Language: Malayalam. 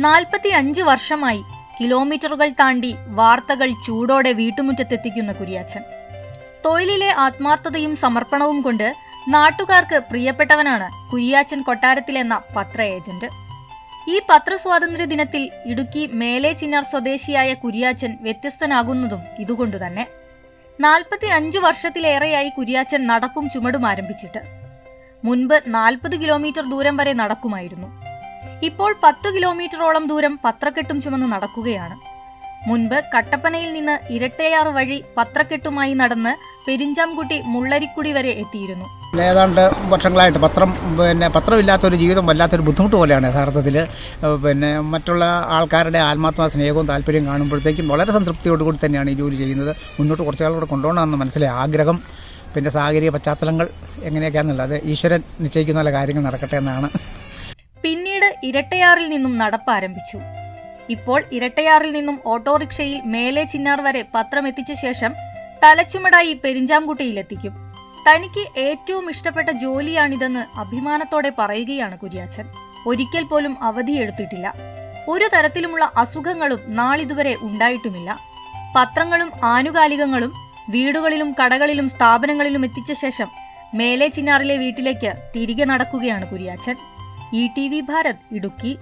നാൽപ്പത്തി അഞ്ച് വർഷമായി കിലോമീറ്ററുകൾ താണ്ടി വാർത്തകൾ ചൂടോടെ വീട്ടുമുറ്റത്തെത്തിക്കുന്ന കുരിയാച്ചൻ. തൊഴിലിലെ ആത്മാർത്ഥതയും സമർപ്പണവും കൊണ്ട് നാട്ടുകാർക്ക് പ്രിയപ്പെട്ടവനാണ് കുരിയാച്ചൻ കൊട്ടാരത്തിലെന്ന പത്ര ഏജന്റ്. ഈ പത്രസ്വാതന്ത്ര്യ ദിനത്തിൽ ഇടുക്കി മേലെ ചിന്നാർ സ്വദേശിയായ കുരിയാച്ചൻ വ്യത്യസ്തനാകുന്നതും ഇതുകൊണ്ടുതന്നെ നാൽപ്പത്തി അഞ്ച് വർഷത്തിലേറെയായി കുരിയാച്ചൻ നടപ്പും ചുമടും ആരംഭിച്ചിട്ട്. മുൻപ് നാൽപ്പത് കിലോമീറ്റർ ദൂരം വരെ നടക്കുമായിരുന്നു. ഇപ്പോൾ പത്ത് കിലോമീറ്ററോളം ദൂരം പത്രക്കെട്ടും ചുമന്ന് നടക്കുകയാണ്. മുൻപ് കട്ടപ്പനയിൽ നിന്ന് ഇരട്ടയാർ വഴി പത്രക്കെട്ടുമായി നടന്ന് പെരിഞ്ചാംകുട്ടി മുള്ളരിക്കുടി വരെ എത്തിയിരുന്നു. ഏതാണ്ട് വർഷങ്ങളായിട്ട് പത്രം പിന്നെ പത്രമില്ലാത്തൊരു ജീവിതം വല്ലാത്തൊരു ബുദ്ധിമുട്ട് പോലെയാണ് യഥാർത്ഥത്തിൽ. പിന്നെ മറ്റുള്ള ആൾക്കാരുടെ ആത്മാത്മാ സ്നേഹവും താല്പര്യവും കാണുമ്പോഴത്തേക്കും വളരെ സംതൃപ്തിയോടുകൂടി തന്നെയാണ് ഈ ജോലി ചെയ്യുന്നത്. മുന്നോട്ട് കുറച്ച് കാലം കൊണ്ടുപോകണമെന്ന് മനസ്സിലായി ആഗ്രഹം പിന്നെ സാഹചര്യ പശ്ചാത്തലങ്ങൾ എങ്ങനെയൊക്കെയാണെന്നുള്ളത് ഈശ്വരൻ നിശ്ചയിക്കുന്ന പല കാര്യങ്ങൾ നടക്കട്ടെ എന്നാണ്. പിന്നീട് ഇരട്ടയാറിൽ നിന്നും നടപ്പ് ആരംഭിച്ചു ഇപ്പോൾ ഇരട്ടയാറിൽ നിന്നും ഓട്ടോറിക്ഷയിൽ മേലെ ചിന്നാർ വരെ പത്രം എത്തിച്ച ശേഷം തലച്ചുമടായി പെരിഞ്ചാംകുട്ടിയിലെത്തിക്കും. തനിക്ക് ഏറ്റവും ഇഷ്ടപ്പെട്ട ജോലിയാണിതെന്ന് അഭിമാനത്തോടെ പറയുകയാണ് കുര്യാച്ചൻ. ഒരിക്കൽ പോലും അവധിയെടുത്തിട്ടില്ല ഒരു തരത്തിലുമുള്ള അസുഖങ്ങളും നാളിതുവരെ ഉണ്ടായിട്ടുമില്ല. പത്രങ്ങളും ആനുകാലികങ്ങളും വീടുകളിലും കടകളിലും സ്ഥാപനങ്ങളിലും എത്തിച്ച ശേഷം മേലെ ചിന്നാറിലെ വീട്ടിലേക്ക് തിരികെ നടക്കുകയാണ് Kuriachan. E T V Bharat Idukki